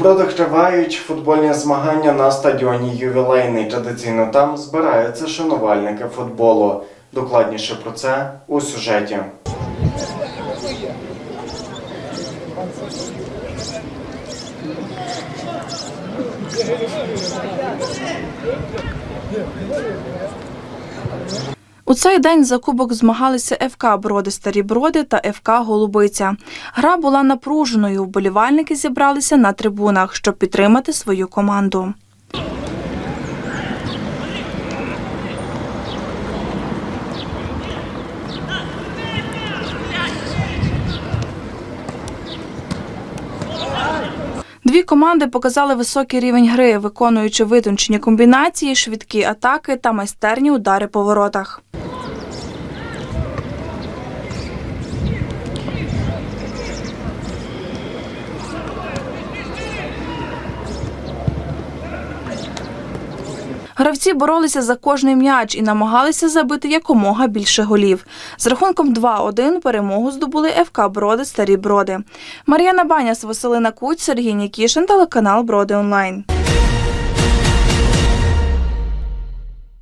Бродах тривають футбольні змагання на стадіоні Ювілейний. Традиційно там збираються шанувальники футболу. Докладніше про це у сюжеті. У цей день за кубок змагалися ФК Броди Старі Броди та ФК Голубиця. Гра була напруженою. Вболівальники зібралися на трибунах, щоб підтримати свою команду. Дві команди показали високий рівень гри, виконуючи витончені комбінації, швидкі атаки та майстерні удари по воротах. Гравці боролися за кожний м'яч і намагалися забити якомога більше голів. З рахунком 2-1 перемогу здобули ФК Броди Старі Броди. Мар'яна Баняс, Василина Куть, Сергій Нікішин, телеканал Броди Онлайн.